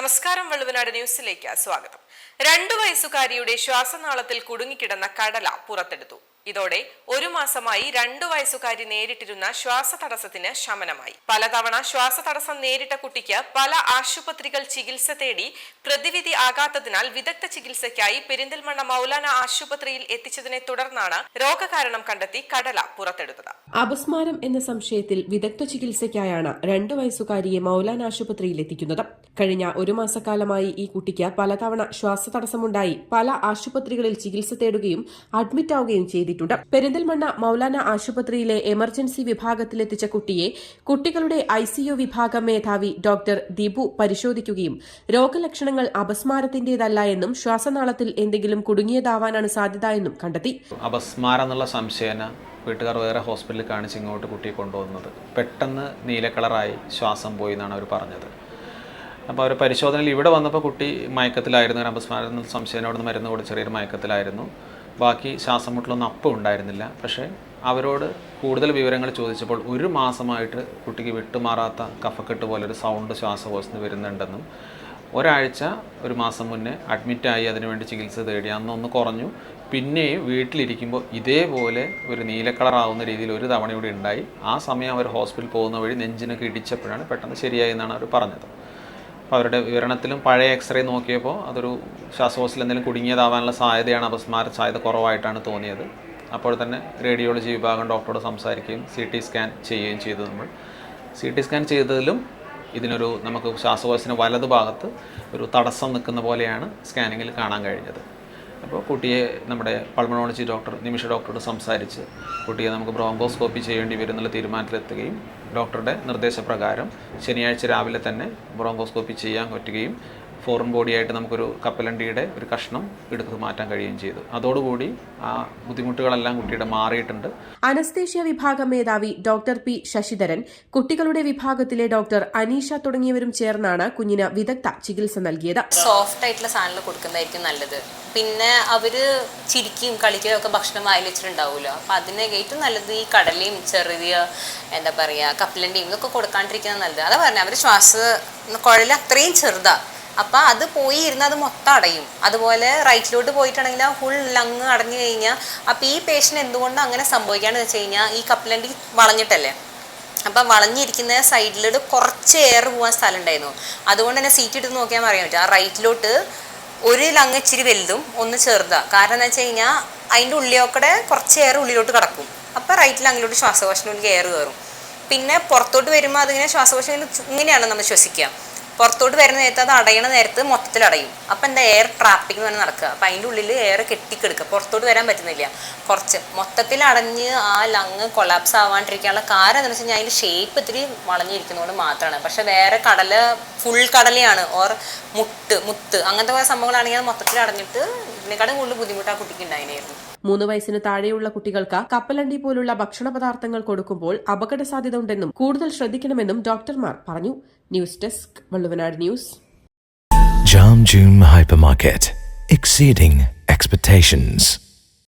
നമസ്കാരം വള്ളുവനാട് ന്യൂസിലേക്ക് സ്വാഗതം. രണ്ടു വയസ്സുകാരിയുടെ ശ്വാസനാളത്തിൽ കുടുങ്ങിക്കിടന്ന കടല പുറത്തെടുത്തു. ഇതോടെ ഒരു മാസമായി രണ്ടു വയസ്സുകാരി നേരിട്ടിരുന്ന ശ്വാസതടസ്സത്തിന് ശമനമായി. പലതവണ ശ്വാസതടസ്സം നേരിട്ട കുട്ടിക്ക് പല ആശുപത്രികൾ ചികിത്സ തേടി പ്രതിവിധി ആകാത്തതിനാൽ വിദഗ്ധ ചികിത്സയ്ക്കായി പെരിന്തൽമണ്ണ മൗലാന ആശുപത്രിയിൽ എത്തിച്ചതിനെ തുടർന്നാണ് രോഗകാരണം കണ്ടെത്തി കടല പുറത്തെടുത്തത്. അപസ്മാരം എന്ന സംശയത്തിൽ വിദഗ്ധ ചികിത്സയ്ക്കായാണ് രണ്ടു വയസ്സുകാരിയെ മൗലാന ആശുപത്രിയിൽ എത്തിക്കുന്നത്. കഴിഞ്ഞ ഒരു മാസക്കാലമായി ഈ കുട്ടിക്ക് പലതവണ ശ്വാസതടസ്സമുണ്ടായി. പല ആശുപത്രികളിൽ ചികിത്സ തേടുകയും അഡ്മിറ്റ് ആവുകയും ചെയ്തിട്ടുണ്ട്. പെരിന്തൽമണ്ണ മൌലാന ആശുപത്രിയിലെ എമർജൻസി വിഭാഗത്തിലെത്തിച്ച കുട്ടിയെ കുട്ടികളുടെ ഐസിയു വിഭാഗം മേധാവി ഡോക്ടർ ദീപു പരിശോധിക്കുകയും രോഗലക്ഷണങ്ങൾ അപസ്മാരത്തിന്റേതല്ല എന്നും ശ്വാസനാളത്തിൽ എന്തെങ്കിലും കുടുങ്ങിയതാവാനാണ് സാധ്യത എന്നും കണ്ടെത്തി. വീട്ടുകാർ വേറെ ഹോസ്പിറ്റലിൽ കാണിച്ച് ഇങ്ങോട്ട് കുട്ടിയെ കൊണ്ടുവന്നത്. പെട്ടെന്ന് നീല കളറായി ശ്വാസം പോയി എന്നാണ് അവർ പറഞ്ഞത്. അപ്പോൾ അവർ പരിശോധനയിൽ ഇവിടെ വന്നപ്പോൾ കുട്ടി മയക്കത്തിലായിരുന്നു. അപസ്മാരം സംശയം അവിടെ മരുന്ന് കൊടുത്ത് ചെറിയൊരു മയക്കത്തിലായിരുന്നു. ബാക്കി ശ്വാസം മുട്ടലൊന്നും അപ്പം ഉണ്ടായിരുന്നില്ല. പക്ഷേ അവരോട് കൂടുതൽ വിവരങ്ങൾ ചോദിച്ചപ്പോൾ ഒരു മാസമായിട്ട് കുട്ടിക്ക് വിട്ടുമാറാത്ത കഫക്കെട്ട് പോലൊരു സൗണ്ട് ശ്വാസകോശത്തിന് വരുന്നുണ്ടെന്നും ഒരാഴ്ച ഒരു മാസം മുന്നേ അഡ്മിറ്റായി അതിനുവേണ്ടി ചികിത്സ തേടി അന്ന് ഒന്ന് കുറഞ്ഞു. പിന്നെയും വീട്ടിലിരിക്കുമ്പോൾ ഇതേപോലെ ഒരു നീലക്കളറാവുന്ന രീതിയിൽ ഒരു തവണ ഇവിടെ ഉണ്ടായി. ആ സമയം അവർ ഹോസ്പിറ്റലിൽ പോകുന്ന വഴി നെഞ്ചിനൊക്കെ ഇടിച്ചപ്പോഴാണ് പെട്ടെന്ന് ശരിയായി എന്നാണ് അവർ പറഞ്ഞത്. അവരുടെ വിവരണത്തിലും പഴയ എക്സ്റേ നോക്കിയപ്പോൾ അതൊരു ശ്വാസകോശത്തിൽ എന്തെങ്കിലും കുടുങ്ങിയതാവാനുള്ള സാധ്യതയാണ് അപസ്മാര സാധ്യത കുറവായിട്ടാണ് തോന്നിയത്. അപ്പോൾ തന്നെ റേഡിയോളജി വിഭാഗം ഡോക്ടറോട് സംസാരിക്കുകയും സി ടി സ്കാൻ ചെയ്യുകയും ചെയ്തു നമ്മൾ. സി ടി സ്കാൻ ചെയ്തതിലും ഇതിനൊരു നമുക്ക് ശ്വാസകോശത്തിന് വലതു ഭാഗത്ത് ഒരു തടസ്സം നിൽക്കുന്ന പോലെയാണ് സ്കാനിങ്ങിൽ കാണാൻ കഴിഞ്ഞത്. അപ്പോൾ കുട്ടിയെ നമ്മുടെ പൾമണോളജി ഡോക്ടർ നിമിഷ ഡോക്ടറോട് സംസാരിച്ച് കുട്ടിയെ നമുക്ക് ബ്രോങ്കോസ്കോപ്പി ചെയ്യേണ്ടി വരുന്നുള്ള തീരുമാനത്തിലെത്തുകയും ഡോക്ടറുടെ നിർദ്ദേശപ്രകാരം ശനിയാഴ്ച രാവിലെ തന്നെ ബ്രോങ്കോസ്കോപ്പി ചെയ്യാൻ പറ്റുകയും ഫോറിൻ ബോഡിയായിട്ട് നമുക്കൊരു കപ്പലണ്ടിയുടെ ഒരു കഷ്ണം എടുത്ത് മാറ്റാൻ കഴിയുകയും ചെയ്തു. അതോടുകൂടി ആ ബുദ്ധിമുട്ടുകളെല്ലാം കുട്ടിയുടെ മാറിയിട്ടുണ്ട്. അനസ്തേഷ്യ വിഭാഗം മേധാവി ഡോക്ടർ പി ശശിധരൻ കുട്ടികളുടെ വിഭാഗത്തിലെ ഡോക്ടർ അനീഷ തുടങ്ങിയവരും ചേർന്നാണ് കുഞ്ഞിന് വിദഗ്ധ ചികിത്സ നൽകിയത്. സോഫ്റ്റ് ആയിട്ടുള്ള സാധനങ്ങൾ കൊടുക്കുന്നതായിരിക്കും നല്ലത്. പിന്നെ അവർ ചിരിക്കും കളിക്കുകയും ഒക്കെ ഭക്ഷണം വായിൽ വെച്ചിട്ടുണ്ടാവുമല്ലോ. അപ്പം അതിന് ഏറ്റവും നല്ലത് ഈ കടലയും ചെറിയ എന്താ പറയാ കപ്പലണ്ടിയും ഇതൊക്കെ കൊടുക്കാണ്ടിരിക്കുന്നത് നല്ലത്. അതാ പറഞ്ഞത് അവർ ശ്വാസ കുഴൽ അത്രയും ചെറുതാ. അപ്പം അത് പോയി ഇരുന്ന് അത് മൊത്തം അടയും. അതുപോലെ റൈറ്റിലോട്ട് പോയിട്ടുണ്ടെങ്കിൽ ആ ഫുൾ ലങ് അടഞ്ഞു കഴിഞ്ഞാൽ അപ്പോൾ ഈ പേഷ്യന്റ് എന്തുകൊണ്ട് അങ്ങനെ സംഭവിക്കാന്ന് വെച്ച് കഴിഞ്ഞാൽ ഈ കപ്പലണ്ടി വളഞ്ഞിട്ടല്ലേ? അപ്പം വളഞ്ഞിരിക്കുന്ന സൈഡിലോട്ട് കുറച്ച് എയർ പോകാൻ സ്ഥലം ഉണ്ടായിരുന്നു അതുകൊണ്ട് തന്നെ സീറ്റ് ഇട്ട് നോക്കിയാൽ പറയാൻ പറ്റും. ആ റൈറ്റിലോട്ട് ഒരു ലങ് ഇച്ചിരി വലുതും ഒന്ന് ചെറുതാ. കാരണം എന്താ വെച്ച് കഴിഞ്ഞാൽ അതിന്റെ ഉള്ളിയൊക്കെ കുറച്ച് എയർ ഉള്ളിലോട്ട് കിടക്കും. അപ്പം റൈറ്റ് ലങ്ങിലോട്ട് ശ്വാസകോശത്തിനുള്ളിൽ എയർ കയറും പിന്നെ പുറത്തോട്ട് വരുമ്പോൾ അതിങ്ങനെ ശ്വാസകോശം ഇങ്ങനെയാണ് നമ്മൾ ശ്വസിക്കുക പുറത്തോട്ട് വരുന്ന നേരത്ത് അത് അടയണ നേരത്ത് മൊത്തത്തിൽ അടയും. അപ്പം എന്താ എയർ ട്രാപ്പിംഗ് എന്ന് പറഞ്ഞാൽ നടക്കുക. അപ്പം അതിന്റെ ഉള്ളിൽ എയർ കെട്ടിക്കെടുക്കുക. പുറത്തോട്ട് വരാൻ പറ്റുന്നില്ല. കുറച്ച് മൊത്തത്തിൽ അടഞ്ഞ് ആ ലങ് കൊളാപ്സ് ആവാണ്ടിരിക്കാനുള്ള കാരണം എന്താണെന്ന് വെച്ച് കഴിഞ്ഞാൽ അതിന്റെ ഷേപ്പ് ഇത്തിരി വളഞ്ഞിരിക്കുന്നതുകൊണ്ട് മാത്രമാണ് പക്ഷേ വേറെ കടല ഫുൾ കടലയാണ്. ഓർ മുട്ട് മുത്ത്. അങ്ങനത്തെ കുറേ സംഭവങ്ങളാണെങ്കിൽ അത് മൊത്തത്തിൽ അടഞ്ഞിട്ട് ഇതിനെക്കാളും കൂടുതൽ ബുദ്ധിമുട്ട് ആ കുട്ടിക്ക് ഉണ്ടായിരുന്നു മൂന്ന് വയസ്സിന് താഴെയുള്ള കുട്ടികൾക്ക് കപ്പലണ്ടി പോലുള്ള ഭക്ഷണ പദാർത്ഥങ്ങൾ കൊടുക്കുമ്പോൾ അപകട സാധ്യത ഉണ്ടെന്നും കൂടുതൽ ശ്രദ്ധിക്കണമെന്നും ഡോക്ടർമാർ പറഞ്ഞു. News desk Valluvanad news. Jam Joom hypermarket exceeding expectations.